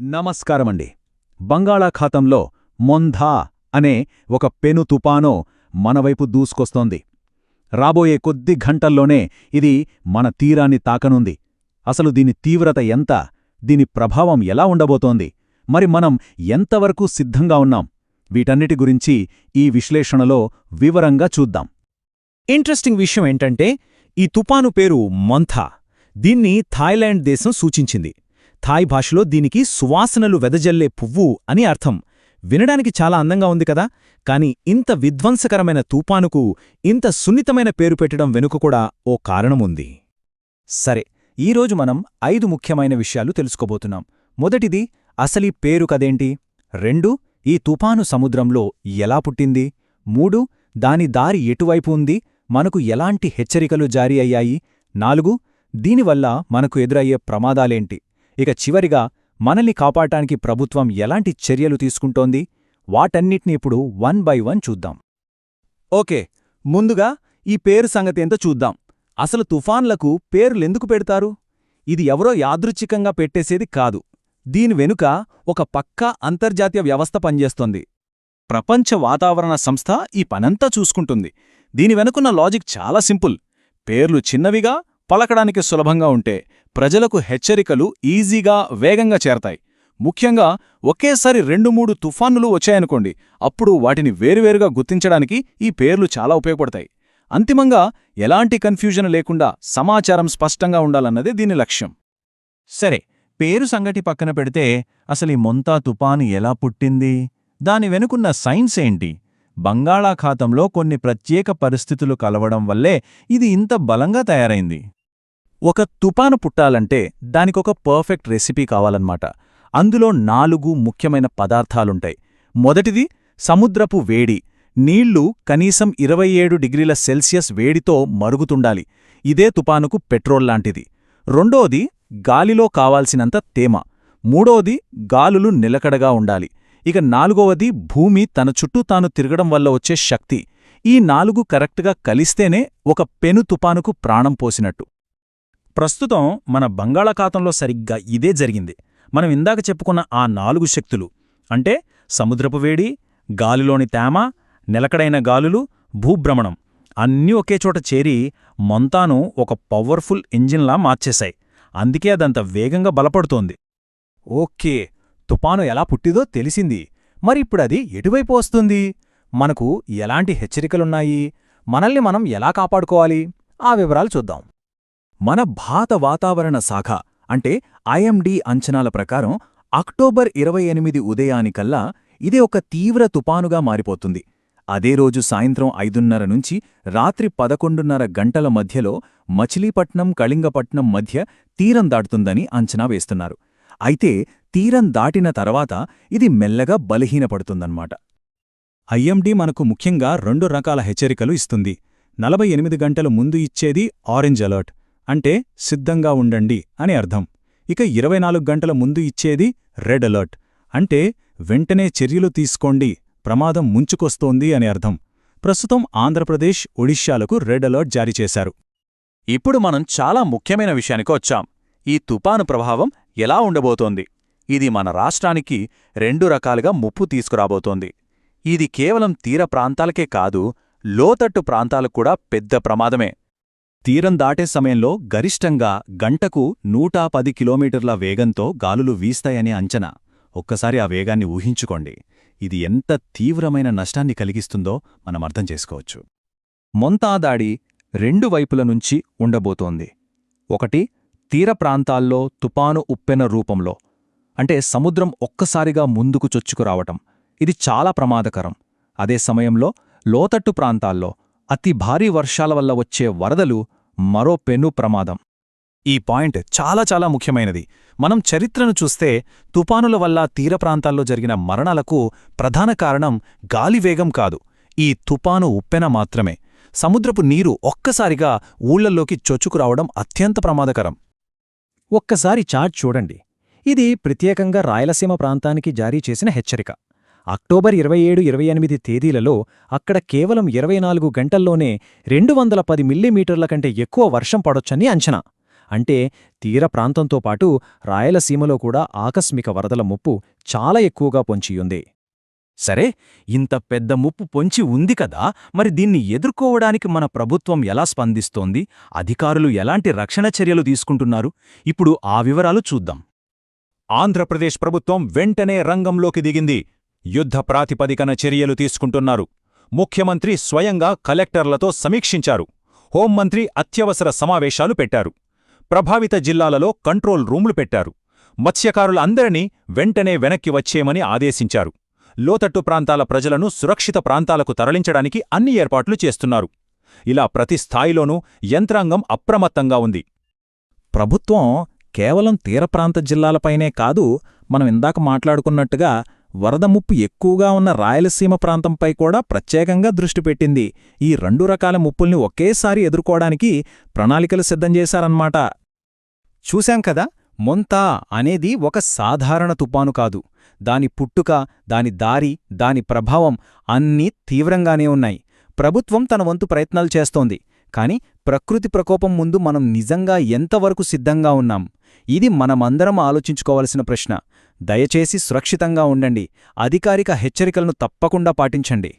నమస్కారమండి. బంగాళాఖాతంలో మొంధా అనే ఒక పెను తుపానో మనవైపు దూసుకొస్తోంది. రాబోయే కొద్ది గంటల్లోనే ఇది మన తీరాన్ని తాకనుంది. అసలు దీని తీవ్రత ఎంత? దీని ప్రభావం ఎలా ఉండబోతోంది? మరి మనం ఎంతవరకు సిద్ధంగా ఉన్నాం? వీటన్నిటి గురించి ఈ విశ్లేషణలో వివరంగా చూద్దాం. ఇంట్రెస్టింగ్ విషయం ఏంటంటే ఈ తుపాను పేరు మొంథా దీన్ని థాయిలాండ్ దేశం సూచించింది. థాయ్ భాషలో దీనికి సువాసనలు వెదజల్లే పువ్వు అని అర్థం. వినడానికి చాలా అందంగా ఉంది కదా? కాని ఇంత విధ్వంసకరమైన తుపానుకు ఇంత సున్నితమైన పేరు పెట్టడం వెనుక కూడా ఓ కారణముంది. సరే ఈరోజు మనం ఐదు ముఖ్యమైన విషయాలు తెలుసుకోబోతున్నాం. మొదటిది అసలీ పేరు కదేంటి? రెండు ఈ తుపాను సముద్రంలో ఎలా పుట్టింది? మూడు దాని దారి ఎటువైపు ఉంది? మనకు ఎలాంటి హెచ్చరికలు జారీ అయ్యాయి? నాలుగు దీనివల్ల మనకు ఎదురయ్యే ప్రమాదాలేంటి? ఇక చివరిగా మనల్ని కాపాడటానికి ప్రభుత్వం ఎలాంటి చర్యలు తీసుకుంటోంది? వాటన్నిటిని ఇప్పుడు వన్ బై వన్ చూద్దాం. ఓకే ముందుగా ఈ పేరు సంగతేంతో చూద్దాం. అసలు తుఫాన్లకు పేర్లెందుకు పెడతారు? ఇది ఎవరో యాదృచ్ఛికంగా పెట్టేసేది కాదు. దీని వెనుక ఒక పక్కా అంతర్జాతీయ వ్యవస్థ పనిచేస్తోంది. ప్రపంచ వాతావరణ సంస్థ ఈ పనంతా చూసుకుంటుంది. దీని వెనుకున్న లాజిక్ చాలా సింపుల్. పేర్లు చిన్నవిగా పలకడానికి సులభంగా ఉంటే ప్రజలకు హెచ్చరికలు ఈజీగా వేగంగా చేరతాయి. ముఖ్యంగా ఒకేసారి రెండు మూడు తుఫానులు వచ్చాయనుకోండి అప్పుడు వాటిని వేరువేరుగా గుర్తించడానికి ఈ పేర్లు చాలా ఉపయోగపడతాయి. అంతిమంగా ఎలాంటి కన్ఫ్యూజన్ లేకుండా సమాచారం స్పష్టంగా ఉండాలన్నదే దీని లక్ష్యం. సరే పేరు సంగటి పక్కన పెడితే అసలు ఈ మొంతా తుపాను ఎలా పుట్టింది? దాని వెనుకున్న సైన్స్ ఏంటి? బంగాళాఖాతంలో కొన్ని ప్రత్యేక పరిస్థితులు కలవడం వల్లే ఇది ఇంత బలంగా తయారైంది. ఒక తుపాను పుట్టాలంటే దానికొక పర్ఫెక్ట్ రెసిపీ కావాలన్నమాట. అందులో నాలుగు ముఖ్యమైన పదార్థాలుంటాయి. మొదటిది సముద్రపు వేడి. నీళ్ళు కనీసం ఇరవై ఏడు డిగ్రీల సెల్సియస్ వేడితో మరుగుతుండాలి. ఇదే తుపానుకు పెట్రోల్ లాంటిది. రెండోది గాలిలో కావాల్సినంత తేమ. మూడోది గాలులు నిలకడగా ఉండాలి. ఇక నాలుగవది భూమి తన చుట్టూ తాను తిరగడం వల్ల వచ్చే శక్తి. ఈ నాలుగు కరెక్ట్గా కలిస్తేనే ఒక పెను తుపానుకు ప్రాణం పోసినట్టు. ప్రస్తుతం మన బంగాళాఖాతంలో సరిగ్గా ఇదే జరిగింది. మనం ఇందాక చెప్పుకున్న ఆ నాలుగు శక్తులు అంటే సముద్రపు వేడి గాలిలోని తేమ నిలకడైన గాలులు భూభ్రమణం అన్నీ ఒకేచోట చేరి మొంతాను ఒక పవర్ఫుల్ ఇంజిన్లా మార్చేశాయి. అందుకే అదంత వేగంగా బలపడుతోంది. ఓకే తుపాను ఎలా పుట్టిదో తెలిసింది. మరిప్పుడది ఎటువైపు వస్తుంది? మనకు ఎలాంటి హెచ్చరికలున్నాయి? మనల్ని మనం ఎలా కాపాడుకోవాలి? ఆ వివరాలు చూద్దాం. మన భారత వాతావరణ శాఖ అంటే ఐఎండీ అంచనాల ప్రకారం అక్టోబర్ ఇరవై ఎనిమిది ఉదయానికల్లా ఇది ఒక తీవ్ర తుపానుగా మారిపోతుంది. అదే రోజు సాయంత్రం ఐదున్నర నుంచి రాత్రి పదకొండున్నర గంటల మధ్యలో మచిలీపట్నం కళింగపట్నం మధ్య తీరం దాటుతుందని అంచనా వేస్తున్నారు. అయితే తీరం దాటిన తర్వాత ఇది మెల్లగా బలహీనపడుతుందన్నమాట. ఐఎండీ మనకు ముఖ్యంగా రెండు రకాల హెచ్చరికలు ఇస్తుంది. నలభై గంటల ముందు ఇచ్చేది ఆరెంజ్ అలర్ట్ అంటే సిద్ధంగా ఉండండి అని అర్థం. ఇక ఇరవై నాలుగు గంటల ముందు ఇచ్చేది రెడ్ అలర్ట్. అంటే వెంటనే చర్యలు తీసుకోండి ప్రమాదం ముంచుకొస్తోంది అని అర్థం. ప్రస్తుతం ఆంధ్రప్రదేశ్ ఒడిశాలకు రెడ్ అలర్ట్ జారీ చేశారు. ఇప్పుడు మనం చాలా ముఖ్యమైన విషయానికి వచ్చాం. ఈ తుపాను ప్రభావం ఎలా ఉండబోతోంది? ఇది మన రాష్ట్రానికి రెండు రకాలుగా ముప్పు తీసుకురాబోతోంది. ఇది కేవలం తీర ప్రాంతాలకే కాదు లోతట్టు ప్రాంతాలకు కూడా పెద్ద ప్రమాదమే. తీరం దాటే సమయంలో గరిష్టంగా గంటకు నూట పది కిలోమీటర్ల వేగంతో గాలులు వీస్తాయని అంచనా. ఒక్కసారి ఆ వేగాన్ని ఊహించుకోండి. ఇది ఎంత తీవ్రమైన నష్టాన్ని కలిగిస్తుందో మనం అర్థం చేసుకోవచ్చు. మొంతాదాడి రెండు వైపుల నుంచి ఉండబోతోంది. ఒకటి తీర ప్రాంతాల్లో తుపాను ఉప్పెన రూపంలో అంటే సముద్రం ఒక్కసారిగా ముందుకు చొచ్చుకురావటం ఇది చాలా ప్రమాదకరం. అదే సమయంలో లోతట్టు ప్రాంతాల్లో అతి భారీ వర్షాల వల్ల వచ్చే వరదలు మరో పెను ప్రమాదం. ఈ పాయింట్ చాలా చాలా ముఖ్యమైనది. మనం చరిత్రను చూస్తే తుపానుల వల్ల తీర ప్రాంతాల్లో జరిగిన మరణాలకు ప్రధాన కారణం గాలివేగం కాదు. ఈ తుపాను ఉప్పెన మాత్రమే. సముద్రపు నీరు ఒక్కసారిగా ఊళ్ళల్లోకి చొచ్చుకురావడం అత్యంత ప్రమాదకరం. ఒక్కసారి చార్ట్ చూడండి. ఇది ప్రత్యేకంగా రాయలసీమ ప్రాంతానికి జారీ చేసిన హెచ్చరిక. అక్టోబర్ ఇరవై ఏడు ఇరవై ఎనిమిది తేదీలలో అక్కడ కేవలం ఇరవై నాలుగు గంటల్లోనే రెండు వందల పది మిల్లీమీటర్ల కంటే ఎక్కువ వర్షం పడొచ్చని అంచనా. అంటే తీర ప్రాంతంతో పాటు రాయలసీమలో కూడా ఆకస్మిక వరదల ముప్పు చాలా ఎక్కువగా పొంచియుంది. సరే ఇంత పెద్ద ముప్పు పొంచి ఉంది కదా మరి దీన్ని ఎదుర్కోవడానికి మన ప్రభుత్వం ఎలా స్పందిస్తోంది? అధికారులు ఎలాంటి రక్షణ చర్యలు తీసుకుంటున్నారు? ఇప్పుడు ఆ వివరాలు చూద్దాం. ఆంధ్రప్రదేశ్ ప్రభుత్వం వెంటనే రంగంలోకి దిగింది. యుద్ధ ప్రాతిపదికన చర్యలు తీసుకుంటున్నారు. ముఖ్యమంత్రి స్వయంగా కలెక్టర్లతో సమీక్షించారు. హోంమంత్రి అత్యవసర సమావేశాలు పెట్టారు. ప్రభావిత జిల్లాలలో కంట్రోల్ రూమ్లు పెట్టారు. మత్స్యకారులందరినీ వెంటనే వెనక్కి వచ్చేయమని ఆదేశించారు. లోతట్టు ప్రాంతాల ప్రజలను సురక్షిత ప్రాంతాలకు తరలించడానికి అన్ని ఏర్పాట్లు చేస్తున్నారు. ఇలా ప్రతి స్థాయిలోనూ యంత్రాంగం అప్రమత్తంగా ఉంది. ప్రభుత్వం కేవలం తీరప్రాంత జిల్లాలపైనే కాదు మనం ఇందాక మాట్లాడుకున్నట్టుగా వరద ముప్పు ఎక్కువగా ఉన్న రాయలసీమ ప్రాంతంపై కూడా ప్రత్యేకంగా దృష్టి పెట్టింది. ఈ రెండు రకాల ముప్పుల్ని ఒకేసారి ఎదుర్కోవడానికి ప్రణాళికలు సిద్ధం చేశారన్నమాట. చూశాం కదా మొంతా అనేది ఒక సాధారణ తుపాను కాదు. దాని పుట్టుక దాని దారి దాని ప్రభావం అన్నీ తీవ్రంగానే ఉన్నాయి. ప్రభుత్వం తన వంతు ప్రయత్నాలు చేస్తోంది కాని ప్రకృతి ప్రకోపం ముందు మనం నిజంగా ఎంతవరకు సిద్ధంగా ఉన్నాం? ఇది మనమందరం ఆలోచించుకోవలసిన ప్రశ్న. దయచేసి సురక్షితంగా ఉండండి. అధికారిక హెచ్చరికలను తప్పకుండా పాటించండి.